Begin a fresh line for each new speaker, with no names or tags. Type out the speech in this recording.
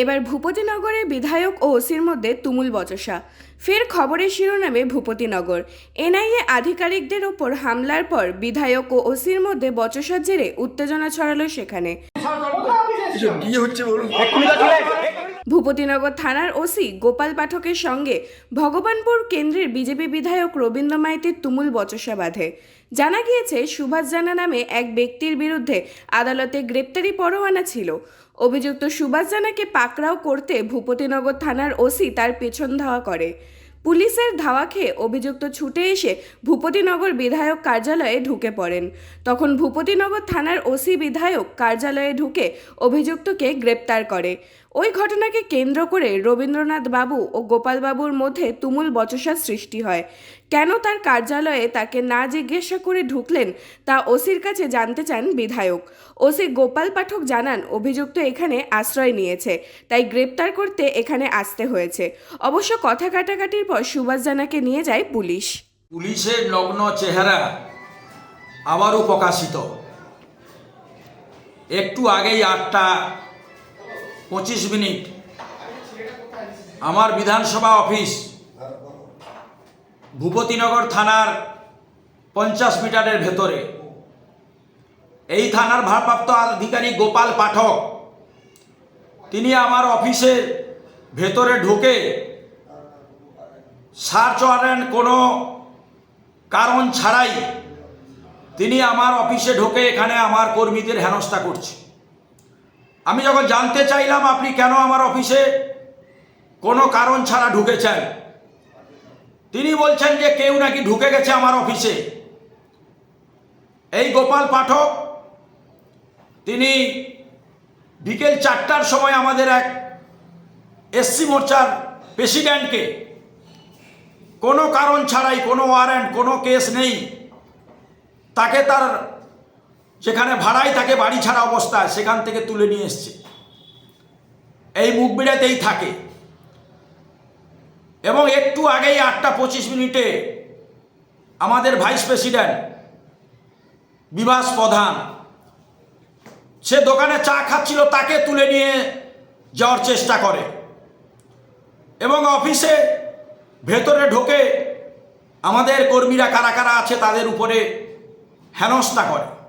এবার ভূপতিনগরের বিধায়ক ও ওসির মধ্যে তুমুল বচসা। ফের খবরের শিরোনামে ভূপতিনগর। এনআইএ আধিকারিকদের ওপর হামলার পর বিধায়ক ও ওসির মধ্যে বচসার জেরে উত্তেজনা ছড়ালো সেখানে। ভূপতিনগর থানার ওসি গোপাল পাঠকের সঙ্গে ভগবানপুর কেন্দ্রের বিজেপি বিধায়ক রবীন্দ্র মাইতির তুমুল বচসা বাঁধে। জানা গিয়েছে সুভাষ জানা নামে এক ব্যক্তির বিরুদ্ধে আদালতে গ্রেপ্তারি পরোয়ানা ছিল। অভিযুক্ত সুভাষ জানাকে পাকড়াও করতে ভূপতিনগর থানার ওসি তার পেছন ধাওয়া করে। পুলিশের ধাওয়া খেয়ে অভিযুক্ত ছুটে এসে ভূপতিনগর বিধায়ক কার্যালয়ে ঢুকে পড়েন। তখন ভূপতিনগর থানার ওসি বিধায়ক কার্যালয়ে ঢুকে অভিযুক্তকে গ্রেপ্তার করে। ওই ঘটনাকে কেন্দ্র করে রবীন্দ্রনাথ বাবু ও গোপাল বাবুর মধ্যে তুমুল বচসার সৃষ্টি হয়। কেন তার কার্যালয়ে তাকে না জিজ্ঞাসা করে ঢুকলেন তা ওসির কাছে জানতে চান বিধায়ক। ওসি গোপাল পাঠক জানান, অভিযুক্ত এখানে আশ্রয় নিয়েছে, তাই গ্রেপ্তার করতে এখানে আসতে হয়েছে। অবশ্য কথা কাটাকাটির পর সুভাষ জানাকে নিয়ে যায় পুলিশ।
পুলিশের নগ্ন চেহারা আবারও প্রকাশিত। একটু আগেই আটটা পঁচিশ মিনিট। আমার বিধানসভা অফিস ভূপতিনগর থানার পঞ্চাশ মিটারের ভেতরে। এই থানার ভারপ্রাপ্ত আধিকারিক গোপাল পাঠক, তিনি আমার অফিসের ভেতরে ঢুকে সার্চ ওয়ারেন্ট কোনো কারণ ছাড়াই তিনি আমার অফিসে ঢুকে এখানে আমার কর্মীদের হেনস্থা করছে। আমি যখন জানতে চাইলাম আপনি কেন আমার অফিসে, কোনো কারণ ছাড়া ঢুকেছেন। তিনি বলছেন যে কেউ নাকি ঢুকে গেছে আমার অফিসে। এই গোপাল পাঠক, তিনি বিকেল চারটার সময় আমাদের এক এসসি মোর্চার প্রেসিডেন্টকে, কোনো কারণ ছাড়াই, কোনো ওয়ারেন্ট, কোনো কেস নেই, তাকে তার যেখানে ভাড়াই তাকে বাড়ি ছাড়া অবস্থায় সেখান থেকে তুলে নিয়ে এসছে। এই মুখবিড়াতেই থাকে। এবং একটু আগেই আটটা পঁচিশ মিনিটে আমাদের ভাইস প্রেসিডেন্ট বিভাস প্রধান, সে দোকানে চা খাচ্ছিল, তাকে তুলে নিয়ে যাওয়ার চেষ্টা করে। এবং অফিসে ভেতরে ঢোকে আমাদের কর্মীরা কারা কারা আছে তাদের উপরে হেনস্থা করে।